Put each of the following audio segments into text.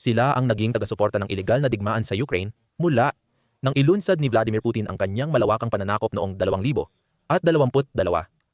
Sila ang naging taga-suporta ng ilegal na digmaan sa Ukraine mula nang ilunsad ni Vladimir Putin ang kanyang malawakang pananakop noong 2000 at 22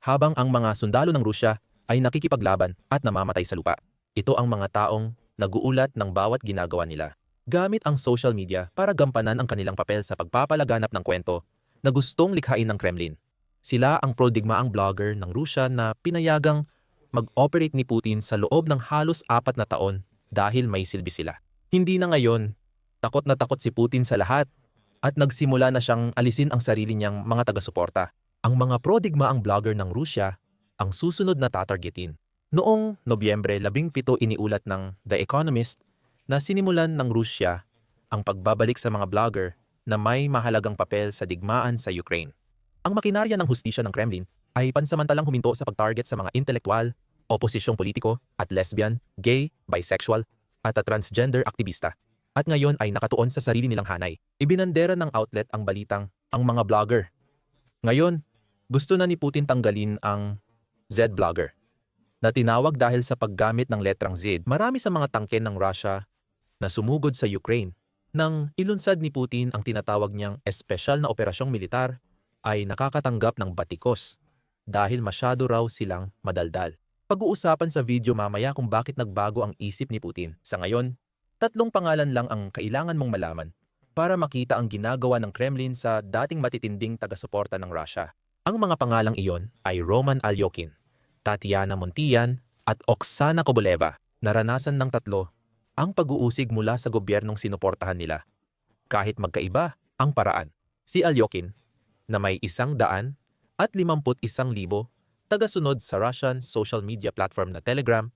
habang ang mga sundalo ng Rusya ay nakikipaglaban at namamatay sa lupa. Ito ang mga taong naguulat ng bawat ginagawa nila. Gamit ang social media para gampanan ang kanilang papel sa pagpapalaganap ng kwento na gustong likhain ng Kremlin. Sila ang prodigmaang blogger ng Rusya na pinayagang mag-operate ni Putin sa loob ng halos apat na taon dahil may silbi sila. Hindi na ngayon, takot na takot si Putin sa lahat at nagsimula na siyang alisin ang sarili niyang mga taga-suporta. Ang mga prodigmaang blogger ng Rusya ang susunod na tatargetin. Noong Nobyembre 17 iniulat ng The Economist na sinimulan ng Rusya ang pagbabalik sa mga blogger na may mahalagang papel sa digmaan sa Ukraine. Ang makinarya ng hustisya ng Kremlin ay pansamantalang huminto sa pag-target sa mga intelektual, oposisyong politiko at lesbian, gay, bisexual at transgender aktivista. At ngayon ay nakatuon sa sarili nilang hanay. Ibinandera ng outlet ang balitang ang mga blogger. Ngayon, gusto na ni Putin tanggalin ang Z-blogger na tinawag dahil sa paggamit ng letrang Z. Marami sa mga tangke ng Russia na sumugod sa Ukraine nang ilunsad ni Putin ang tinatawag niyang espesyal na operasyong militar ay nakakatanggap ng batikos dahil masyado raw silang madaldal. Pag-uusapan sa video mamaya kung bakit nagbago ang isip ni Putin. Sa ngayon, tatlong pangalan lang ang kailangan mong malaman para makita ang ginagawa ng Kremlin sa dating matitinding taga-suporta ng Russia. Ang mga pangalang iyon ay Roman Alyokin, Tatiana Montian at Oksana Koboleva. Naranasan ng tatlo ang pag-uusig mula sa gobyernong sinuportahan nila. Kahit magkaiba ang paraan. Si Alyokin, na may isang daan at limamput isang libo tagasunod sa Russian social media platform na Telegram,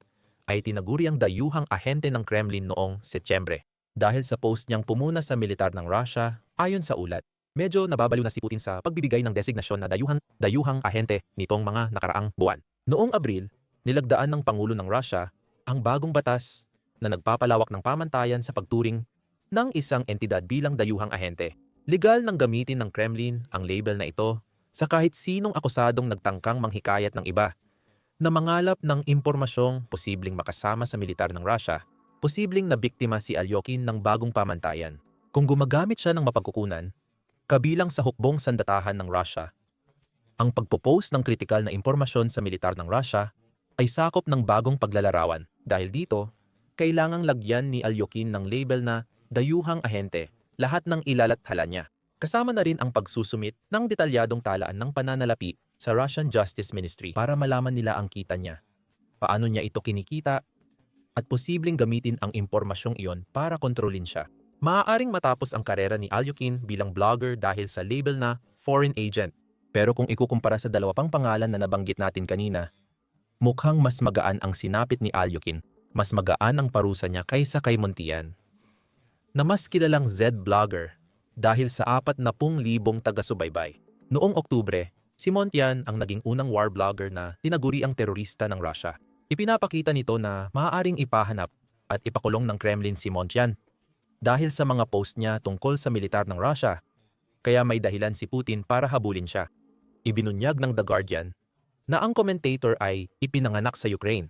ay tinaguri ang dayuhang ahente ng Kremlin noong Setyembre. Dahil sa post niyang pumuna sa militar ng Russia, ayon sa ulat, medyo nababaliw na si Putin sa pagbibigay ng designasyon na dayuhang, dayuhang ahente nitong mga nakaraang buwan. Noong Abril, nilagdaan ng Pangulo ng Russia ang bagong batas na nagpapalawak ng pamantayan sa pagturing ng isang entidad bilang dayuhang ahente. Legal nang gamitin ng Kremlin ang label na ito sa kahit sinong akusadong nagtangkang manghikayat ng iba na mangalap ng impormasyong posibleng makasama sa militar ng Russia, posibleng nabiktima si Alyokin ng bagong pamantayan. Kung gumagamit siya ng mapagkukunan, kabilang sa hukbong sandatahan ng Russia, ang pagpo-post ng kritikal na impormasyon sa militar ng Russia ay sakop ng bagong paglalarawan. Dahil dito, kailangang lagyan ni Alyokin ng label na dayuhang ahente lahat ng ilalathala niya. Kasama na rin ang pagsusumit ng detalyadong talaan ng pananalapi sa Russian Justice Ministry para malaman nila ang kita niya, paano niya ito kinikita, at posibleng gamitin ang impormasyong iyon para kontrolin siya. Maaaring matapos ang karera ni Alyukin bilang blogger dahil sa label na foreign agent. Pero kung ikukumpara sa dalawa pang pangalan na nabanggit natin kanina, mukhang mas magaan ang sinapit ni Alyukin. Mas magaan ang parusa niya kaysa kay Montian na mas kilalang Z-blogger dahil sa 40,000 taga-subaybay. Noong Oktubre, si Montian ang naging unang war blogger na tinaguri ang terorista ng Russia. Ipinapakita nito na maaaring ipahanap at ipakulong ng Kremlin si Montian dahil sa mga post niya tungkol sa militar ng Russia, kaya may dahilan si Putin para habulin siya. Ibinunyag ng The Guardian na ang commentator ay ipinanganak sa Ukraine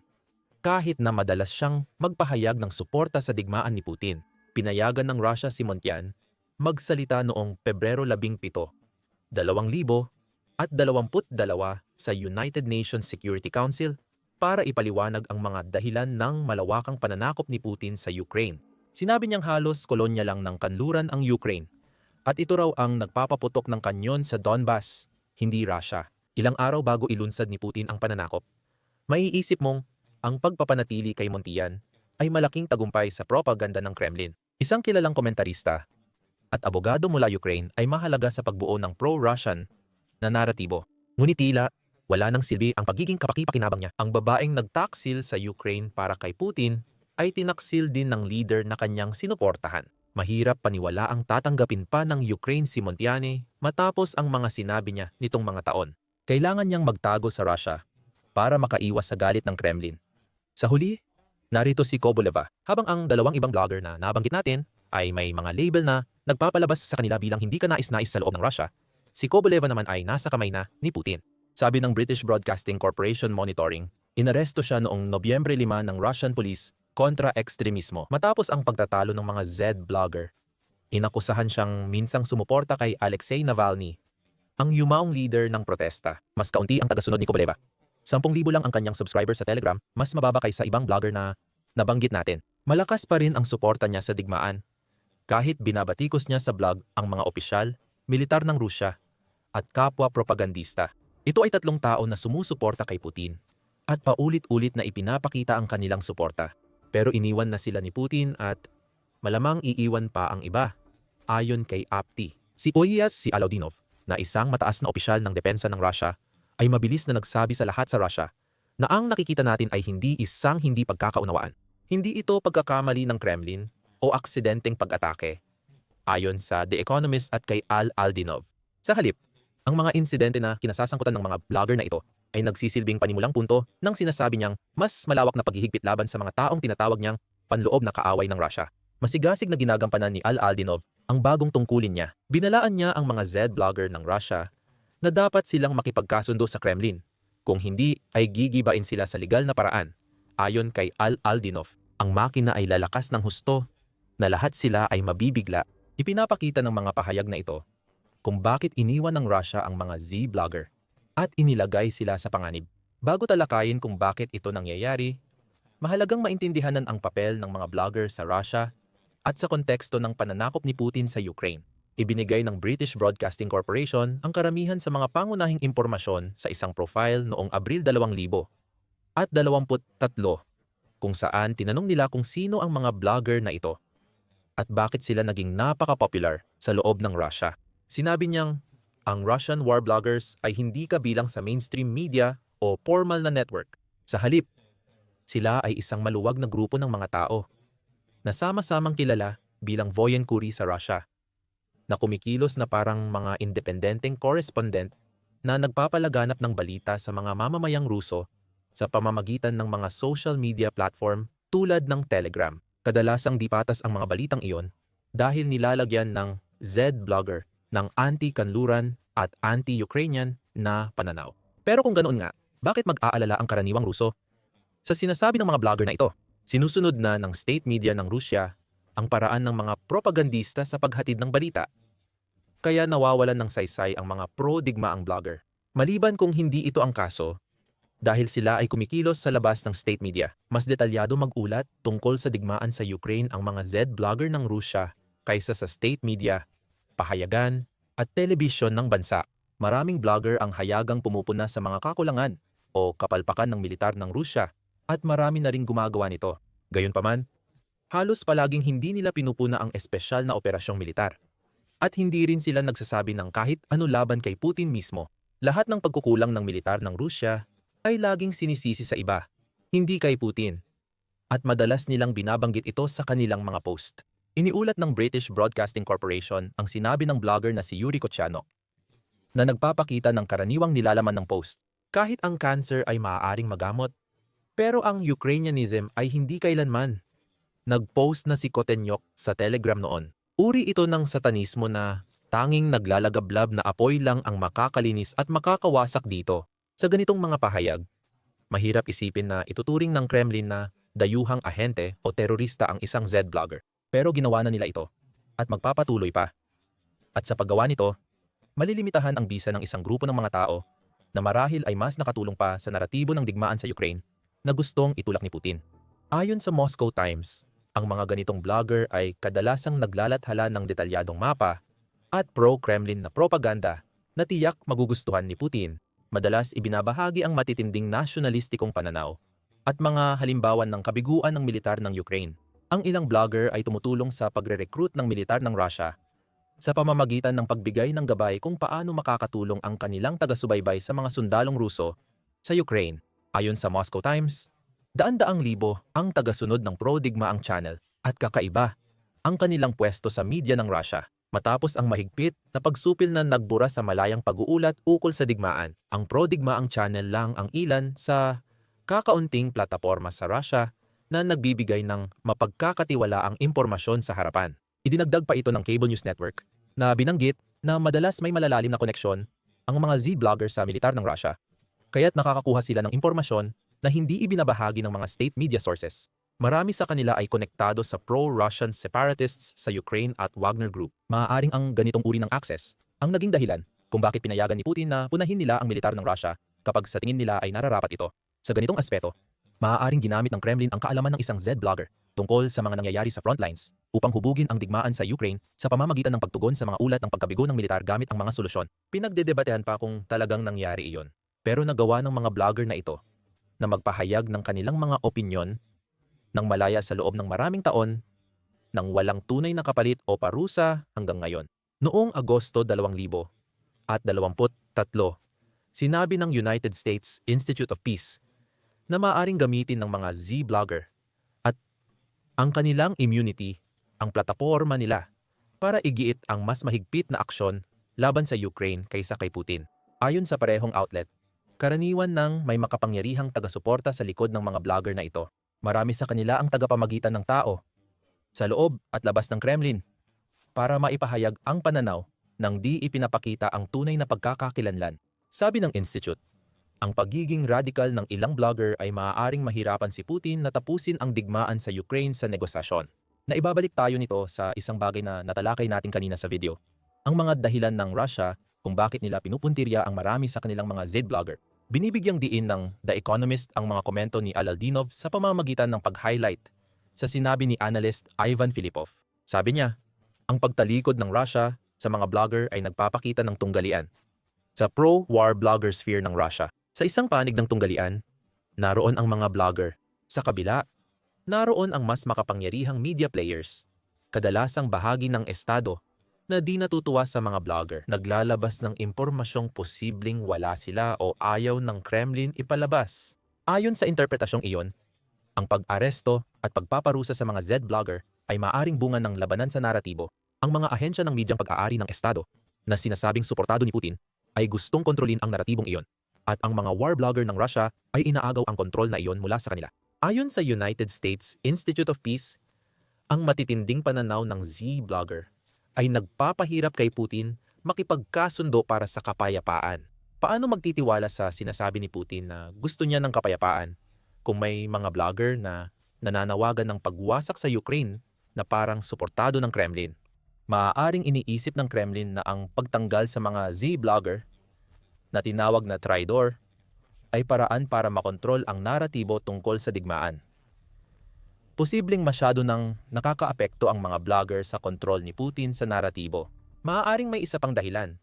kahit na madalas siyang magpahayag ng suporta sa digmaan ni Putin pinayagan ng Russia si Montian magsalita noong Pebrero 17, 2000 at 22 sa United Nations Security Council para ipaliwanag ang mga dahilan ng malawakang pananakop ni Putin sa Ukraine. Sinabi niyang halos kolonya lang ng kanluran ang Ukraine at ito raw ang nagpapaputok ng kanyon sa Donbas, hindi Russia. Ilang araw bago ilunsad ni Putin ang pananakop, maiisip mong ang pagpapanatili kay Montian ay malaking tagumpay sa propaganda ng Kremlin. Isang kilalang komentarista at abogado mula Ukraine ay mahalaga sa pagbuo ng pro-Russian na naratibo. Ngunit tila, wala nang silbi ang pagiging kapakipakinabang niya. Ang babaeng nagtaksil sa Ukraine para kay Putin ay tinaksil din ng leader na kanyang sinuportahan. Mahirap paniwala ang tatanggapin pa ng Ukraine si Montiane matapos ang mga sinabi niya nitong mga taon. Kailangan niyang magtago sa Russia para makaiwas sa galit ng Kremlin. Sa huli, narito si Koboleva habang ang dalawang ibang blogger na nabanggit natin ay may mga label na nagpapalabas sa kanila bilang hindi ka nais-nais sa loob ng Russia, si Koboleva naman ay nasa kamay na ni Putin. Sabi ng British Broadcasting Corporation Monitoring, inaresto siya noong Nobyembre 5 ng Russian Police kontra ekstremismo matapos ang pagtatalo ng mga Z-blogger. Inakusahan siyang minsang sumuporta kay Alexei Navalny, ang yumaong leader ng protesta. Mas kaunti ang tagasunod ni Kovaleva. 10,000 lang ang kanyang subscriber sa Telegram, mas mababa kaysa ibang blogger na nabanggit natin. Malakas pa rin ang suporta niya sa digmaan. Kahit binabatikos niya sa blog ang mga opisyal, militar ng Rusya, at kapwa propagandista. Ito ay tatlong tao na sumusuporta kay Putin at paulit-ulit na ipinapakita ang kanilang suporta. Pero iniwan na sila ni Putin at malamang iiwan pa ang iba. Ayon kay Apti, si Oyas si Alaudinov, na isang mataas na opisyal ng depensa ng Russia, ay mabilis na nagsabi sa lahat sa Russia na ang nakikita natin ay hindi isang hindi pagkakaunawaan. Hindi ito pagkakamali ng Kremlin o aksidenteng pag-atake. Ayon sa The Economist at kay Al Aldinov. Sa halip, ang mga insidente na kinasasangkutan ng mga vlogger na ito ay nagsisilbing panimulang punto ng sinasabi niyang mas malawak na paghihigpit laban sa mga taong tinatawag niyang panloob na kaaway ng Russia. Masigasig na ginagampanan ni Al Aldinov ang bagong tungkulin niya. Binalaan niya ang mga Z-blogger ng Russia na dapat silang makipagkasundo sa Kremlin. Kung hindi, ay gigibain sila sa legal na paraan. Ayon kay Al Aldinov, ang makina ay lalakas ng husto na lahat sila ay mabibigla. Ipinapakita ng mga pahayag na ito kung bakit iniwan ng Russia ang mga Z-blogger at inilagay sila sa panganib. Bago talakayin kung bakit ito nangyayari, mahalagang maintindihanan ang papel ng mga blogger sa Russia at sa konteksto ng pananakop ni Putin sa Ukraine. Ibinigay ng British Broadcasting Corporation ang karamihan sa mga pangunahing impormasyon sa isang profile noong Abril 2000 at 23 kung saan tinanong nila kung sino ang mga blogger na ito at bakit sila naging napaka-popular sa loob ng Russia. Sinabi niyang, ang Russian war bloggers ay hindi kabilang sa mainstream media o formal na network. Sa halip, sila ay isang maluwag na grupo ng mga tao na sama-samang kilala bilang voyenkuri sa Russia, na kumikilos na parang mga independenteng correspondent na nagpapalaganap ng balita sa mga mamamayang Ruso sa pamamagitan ng mga social media platform tulad ng Telegram. Kadalasang di patas ang mga balitang iyon dahil nilalagyan ng Z-blogger ng anti-kanluran at anti-Ukrainian na pananaw. Pero kung ganoon nga, bakit mag-aalala ang karaniwang Ruso? Sa sinasabi ng mga blogger na ito, sinusunod na ng state media ng Rusya ang paraan ng mga propagandista sa paghatid ng balita. Kaya nawawalan ng saysay ang mga pro-digmaang blogger. Maliban kung hindi ito ang kaso, dahil sila ay kumikilos sa labas ng state media. Mas detalyado mag-ulat tungkol sa digmaan sa Ukraine ang mga Z-blogger ng Rusya kaysa sa state media, pahayagan, at telebisyon ng bansa. Maraming blogger ang hayagang pumupuna sa mga kakulangan o kapalpakan ng militar ng Rusya at marami na ring gumagawa nito. Gayunpaman, halos palaging hindi nila pinupuna ang espesyal na operasyong militar. At hindi rin sila nagsasabi ng kahit ano laban kay Putin mismo. Lahat ng pagkukulang ng militar ng Rusya ay laging sinisisi sa iba, hindi kay Putin. At madalas nilang binabanggit ito sa kanilang mga post. Iniulat ng British Broadcasting Corporation ang sinabi ng blogger na si Yuri Kochano na nagpapakita ng karaniwang nilalaman ng post. Kahit ang cancer ay maaaring magamot, pero ang Ukrainianism ay hindi kailanman. Nag-post na si Kotenyok sa Telegram noon. Uri ito ng satanismo na tanging naglalagablab na apoy lang ang makakalinis at makakawasak dito. Sa ganitong mga pahayag, mahirap isipin na ituturing ng Kremlin na dayuhang ahente o terorista ang isang Z-blogger. Pero ginawa na nila ito at magpapatuloy pa. At sa paggawa nito, malilimitahan ang bisa ng isang grupo ng mga tao na marahil ay mas nakatulong pa sa naratibo ng digmaan sa Ukraine na gustong itulak ni Putin. Ayon sa Moscow Times, ang mga ganitong blogger ay kadalasang naglalathala ng detalyadong mapa at pro-Kremlin na propaganda na tiyak magugustuhan ni Putin madalas ibinabahagi ang matitinding nasyonalistikong pananaw at mga halimbawan ng kabiguan ng militar ng Ukraine. Ang ilang blogger ay tumutulong sa pagre-recruit ng militar ng Russia sa pamamagitan ng pagbigay ng gabay kung paano makakatulong ang kanilang taga-subaybay sa mga sundalong Ruso sa Ukraine. Ayon sa Moscow Times, daan-daang libo ang tagasunod ng pro-digma ang channel at kakaiba ang kanilang pwesto sa media ng Russia. Matapos ang mahigpit na pagsupil na nagbura sa malayang pag-uulat ukol sa digmaan, ang pro-digmaang channel lang ang ilan sa kakaunting plataporma sa Russia na nagbibigay ng mapagkakatiwalaang impormasyon sa harapan. Idinagdag pa ito ng Cable News Network na binanggit na madalas may malalalim na koneksyon ang mga Z-bloggers sa militar ng Russia, kaya't nakakakuha sila ng impormasyon na hindi ibinabahagi ng mga state media sources. Marami sa kanila ay konektado sa pro-Russian separatists sa Ukraine at Wagner Group. Maaaring ang ganitong uri ng access ang naging dahilan kung bakit pinayagan ni Putin na punahin nila ang militar ng Russia kapag sa tingin nila ay nararapat ito. Sa ganitong aspeto, maaaring ginamit ng Kremlin ang kaalaman ng isang Z-blogger tungkol sa mga nangyayari sa frontlines upang hubugin ang digmaan sa Ukraine sa pamamagitan ng pagtugon sa mga ulat ng pagkabigo ng militar gamit ang mga solusyon. Pinagdedebatehan pa kung talagang nangyari iyon. Pero nagawa ng mga blogger na ito na magpahayag ng kanilang mga opinyon ng malaya sa loob ng maraming taon nang walang tunay na kapalit o parusa hanggang ngayon. Noong Agosto 2000 at 23, sinabi ng United States Institute of Peace na maaring gamitin ng mga Z-blogger at ang kanilang immunity ang plataporma nila para igiit ang mas mahigpit na aksyon laban sa Ukraine kaysa kay Putin. Ayon sa parehong outlet, karaniwan ng may makapangyarihang taga-suporta sa likod ng mga blogger na ito. Marami sa kanila ang tagapamagitan ng tao sa loob at labas ng Kremlin para maipahayag ang pananaw ng di ipinapakita ang tunay na pagkakakilanlan. Sabi ng Institute, ang pagiging radical ng ilang blogger ay maaaring mahirapan si Putin na tapusin ang digmaan sa Ukraine sa negosasyon. Naibabalik tayo nito sa isang bagay na natalakay natin kanina sa video. Ang mga dahilan ng Russia kung bakit nila pinupuntirya ang marami sa kanilang mga Z-blogger. Binibigyang diin ng The Economist ang mga komento ni Alaldinov sa pamamagitan ng pag-highlight sa sinabi ni analyst Ivan Filipov. Sabi niya, ang pagtalikod ng Russia sa mga blogger ay nagpapakita ng tunggalian sa pro-war blogger sphere ng Russia. Sa isang panig ng tunggalian, naroon ang mga blogger. Sa kabila, naroon ang mas makapangyarihang media players, kadalasang bahagi ng estado na di natutuwa sa mga blogger. Naglalabas ng impormasyong posibleng wala sila o ayaw ng Kremlin ipalabas. Ayon sa interpretasyong iyon, ang pag-aresto at pagpaparusa sa mga Z-blogger ay maaring bunga ng labanan sa naratibo. Ang mga ahensya ng medyang pag-aari ng Estado na sinasabing suportado ni Putin ay gustong kontrolin ang naratibong iyon at ang mga war blogger ng Russia ay inaagaw ang kontrol na iyon mula sa kanila. Ayon sa United States Institute of Peace, ang matitinding pananaw ng Z-blogger ay nagpapahirap kay Putin makipagkasundo para sa kapayapaan. Paano magtitiwala sa sinasabi ni Putin na gusto niya ng kapayapaan kung may mga blogger na nananawagan ng pagwasak sa Ukraine na parang suportado ng Kremlin? Maaaring iniisip ng Kremlin na ang pagtanggal sa mga Z-blogger na tinawag na traitor ay paraan para makontrol ang naratibo tungkol sa digmaan. Posibleng masyado nang nakakaapekto ang mga blogger sa kontrol ni Putin sa naratibo. Maaaring may isa pang dahilan.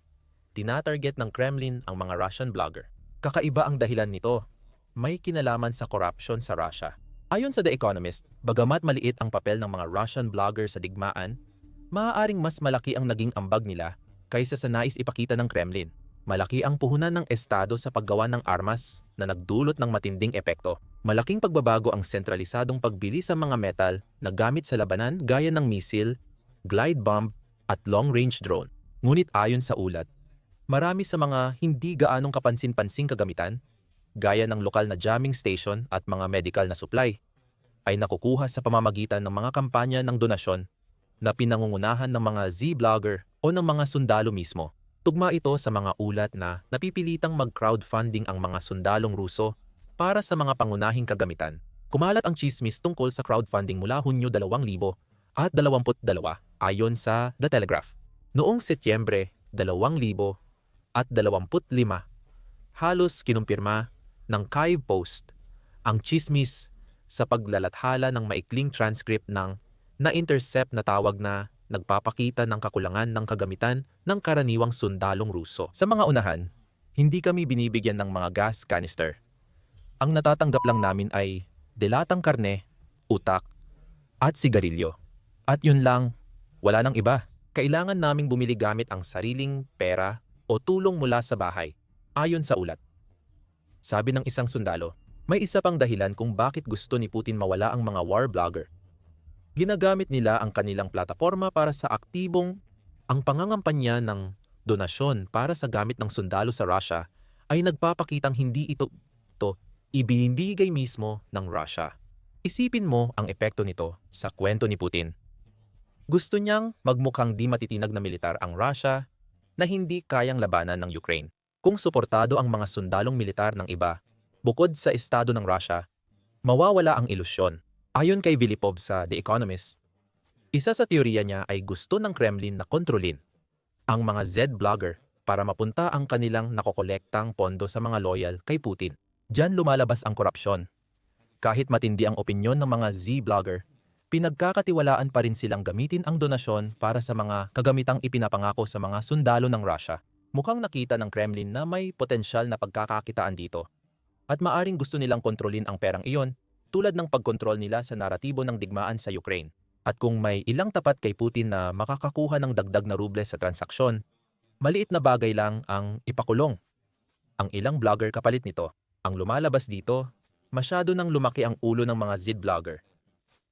Tinatarget ng Kremlin ang mga Russian blogger. Kakaiba ang dahilan nito. May kinalaman sa corruption sa Russia. Ayon sa The Economist, bagamat maliit ang papel ng mga Russian blogger sa digmaan, maaaring mas malaki ang naging ambag nila kaysa sa nais ipakita ng Kremlin. Malaki ang puhunan ng Estado sa paggawa ng armas na nagdulot ng matinding epekto. Malaking pagbabago ang sentralisadong pagbili sa mga metal na gamit sa labanan gaya ng misil, glide bomb at long-range drone. Ngunit ayon sa ulat, marami sa mga hindi gaanong kapansin-pansing kagamitan, gaya ng lokal na jamming station at mga medical na supply, ay nakukuha sa pamamagitan ng mga kampanya ng donasyon na pinangungunahan ng mga Z-blogger o ng mga sundalo mismo. Tugma ito sa mga ulat na napipilitang mag-crowdfunding ang mga sundalong Ruso para sa mga pangunahing kagamitan. Kumalat ang chismis tungkol sa crowdfunding mula Hunyo 2000 at 22 ayon sa The Telegraph. Noong Setyembre 2000 at 25, halos kinumpirma ng Kyiv Post ang chismis sa paglalathala ng maikling transcript ng na-intercept na tawag na nagpapakita ng kakulangan ng kagamitan ng karaniwang sundalong Ruso. Sa mga unahan, hindi kami binibigyan ng mga gas canister. Ang natatanggap lang namin ay delatang karne, utak, at sigarilyo. At yun lang, wala nang iba. Kailangan naming bumili gamit ang sariling pera o tulong mula sa bahay, ayon sa ulat. Sabi ng isang sundalo, may isa pang dahilan kung bakit gusto ni Putin mawala ang mga war blogger. Ginagamit nila ang kanilang plataforma para sa aktibong ang pangangampanya ng donasyon para sa gamit ng sundalo sa Russia ay nagpapakitang hindi ito, ito ibinibigay mismo ng Russia. Isipin mo ang epekto nito sa kwento ni Putin. Gusto niyang magmukhang di matitinag na militar ang Russia na hindi kayang labanan ng Ukraine. Kung suportado ang mga sundalong militar ng iba, bukod sa estado ng Russia, mawawala ang ilusyon. Ayon kay Vilipov sa The Economist, isa sa teorya niya ay gusto ng Kremlin na kontrolin ang mga Z-blogger para mapunta ang kanilang nakokolektang pondo sa mga loyal kay Putin. Diyan lumalabas ang korupsyon. Kahit matindi ang opinyon ng mga Z-blogger, pinagkakatiwalaan pa rin silang gamitin ang donasyon para sa mga kagamitang ipinapangako sa mga sundalo ng Russia. Mukhang nakita ng Kremlin na may potensyal na pagkakakitaan dito. At maaring gusto nilang kontrolin ang perang iyon tulad ng pagkontrol nila sa naratibo ng digmaan sa Ukraine. At kung may ilang tapat kay Putin na makakakuha ng dagdag na ruble sa transaksyon, maliit na bagay lang ang ipakulong. Ang ilang vlogger kapalit nito. Ang lumalabas dito, masyado nang lumaki ang ulo ng mga Z-vlogger.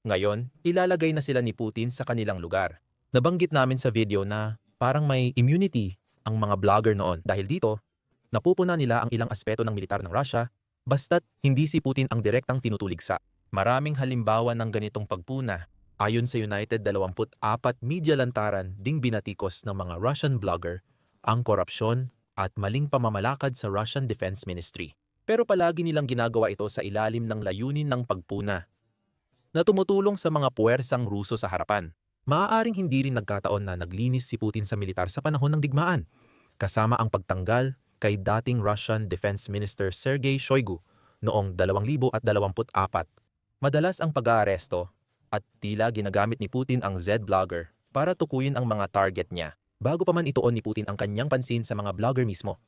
Ngayon, ilalagay na sila ni Putin sa kanilang lugar. Nabanggit namin sa video na parang may immunity ang mga vlogger noon dahil dito, napupuna nila ang ilang aspeto ng militar ng Russia basta't hindi si Putin ang direktang tinutuligsa. Maraming halimbawa ng ganitong pagpuna. Ayon sa United 24 media lantaran ding binatikos ng mga Russian blogger ang korupsyon at maling pamamalakad sa Russian Defense Ministry. Pero palagi nilang ginagawa ito sa ilalim ng layunin ng pagpuna na tumutulong sa mga puwersang Ruso sa harapan. Maaaring hindi rin nagkataon na naglinis si Putin sa militar sa panahon ng digmaan, kasama ang pagtanggal kay dating Russian Defense Minister Sergei Shoigu noong 2024. Madalas ang pag-aaresto at tila ginagamit ni Putin ang Z-blogger para tukuyin ang mga target niya bago pa man ituon ni Putin ang kanyang pansin sa mga blogger mismo.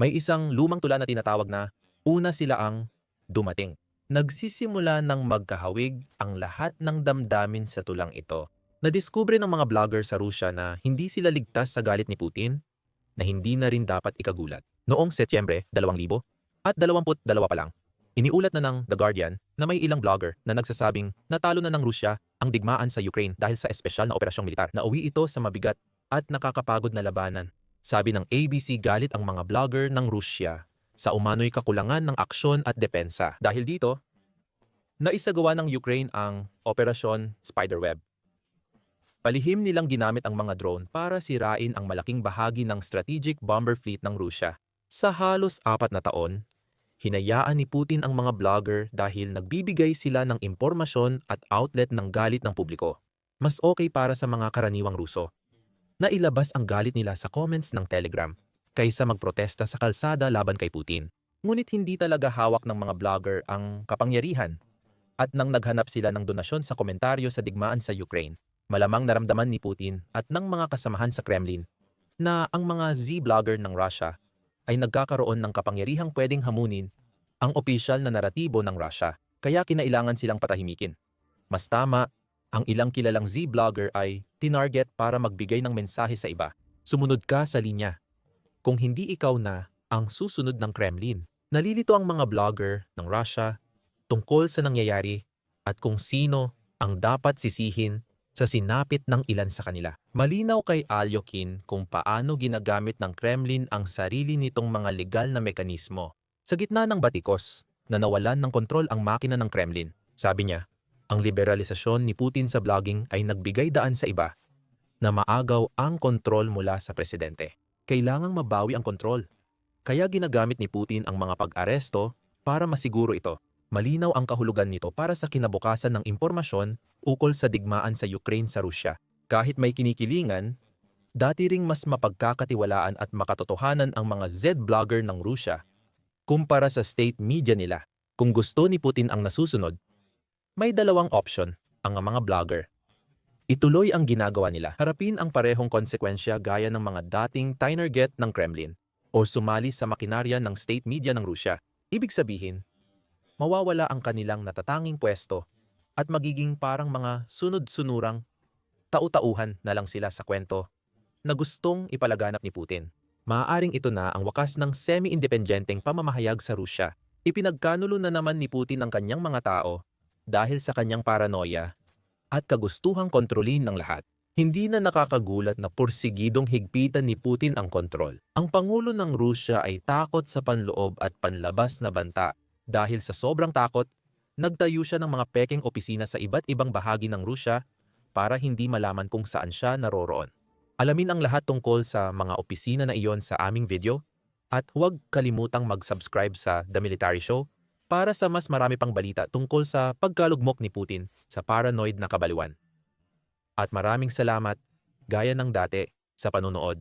May isang lumang tula na tinatawag na una sila ang dumating. Nagsisimula ng magkahawig ang lahat ng damdamin sa tulang ito. Nadiskubre ng mga blogger sa Rusya na hindi sila ligtas sa galit ni Putin na hindi na rin dapat ikagulat. Noong Setyembre 2000 at 22 pa lang, iniulat na ng The Guardian na may ilang blogger na nagsasabing natalo na ng Rusya ang digmaan sa Ukraine dahil sa espesyal na operasyong militar. Nauwi ito sa mabigat at nakakapagod na labanan. Sabi ng ABC galit ang mga blogger ng Rusya sa umano'y kakulangan ng aksyon at depensa. Dahil dito, naisagawa ng Ukraine ang Operasyon Spiderweb. Palihim nilang ginamit ang mga drone para sirain ang malaking bahagi ng strategic bomber fleet ng Rusya. Sa halos apat na taon, hinayaan ni Putin ang mga blogger dahil nagbibigay sila ng impormasyon at outlet ng galit ng publiko. Mas okay para sa mga karaniwang Ruso na ilabas ang galit nila sa comments ng Telegram kaysa magprotesta sa kalsada laban kay Putin. Ngunit hindi talaga hawak ng mga blogger ang kapangyarihan at nang naghanap sila ng donasyon sa komentaryo sa digmaan sa Ukraine, malamang naramdaman ni Putin at ng mga kasamahan sa Kremlin na ang mga Z-blogger ng Russia ay nagkakaroon ng kapangyarihang pwedeng hamunin ang opisyal na naratibo ng Russia, kaya kinailangan silang patahimikin. Mas tama, ang ilang kilalang Z-blogger ay tinarget para magbigay ng mensahe sa iba. Sumunod ka sa linya kung hindi ikaw na ang susunod ng Kremlin. Nalilito ang mga blogger ng Russia tungkol sa nangyayari at kung sino ang dapat sisihin sa sinapit ng ilan sa kanila. Malinaw kay Alyokin kung paano ginagamit ng Kremlin ang sarili nitong mga legal na mekanismo. Sa gitna ng batikos, na nawalan ng kontrol ang makina ng Kremlin. Sabi niya, ang liberalisasyon ni Putin sa blogging ay nagbigay daan sa iba na maagaw ang kontrol mula sa presidente kailangang mabawi ang kontrol. Kaya ginagamit ni Putin ang mga pag-aresto para masiguro ito. Malinaw ang kahulugan nito para sa kinabukasan ng impormasyon ukol sa digmaan sa Ukraine sa Rusya. Kahit may kinikilingan, dati ring mas mapagkakatiwalaan at makatotohanan ang mga Z-blogger ng Rusya kumpara sa state media nila. Kung gusto ni Putin ang nasusunod, may dalawang option ang mga blogger Ituloy ang ginagawa nila. Harapin ang parehong konsekwensya gaya ng mga dating Tinerget ng Kremlin o sumali sa makinarya ng state media ng Rusya. Ibig sabihin, mawawala ang kanilang natatanging pwesto at magiging parang mga sunod-sunurang tau-tauhan na lang sila sa kwento na gustong ipalaganap ni Putin. Maaaring ito na ang wakas ng semi-independenteng pamamahayag sa Rusya. Ipinagkanulo na naman ni Putin ang kanyang mga tao dahil sa kanyang paranoia at kagustuhang kontrolin ng lahat. Hindi na nakakagulat na porsigidong higpitan ni Putin ang kontrol. Ang Pangulo ng Rusya ay takot sa panloob at panlabas na banta. Dahil sa sobrang takot, nagtayo siya ng mga peking opisina sa iba't ibang bahagi ng Rusya para hindi malaman kung saan siya naroroon. Alamin ang lahat tungkol sa mga opisina na iyon sa aming video at huwag kalimutang mag-subscribe sa The Military Show para sa mas marami pang balita tungkol sa pagkalugmok ni Putin sa paranoid na kabaliwan. At maraming salamat, gaya ng dati, sa panonood.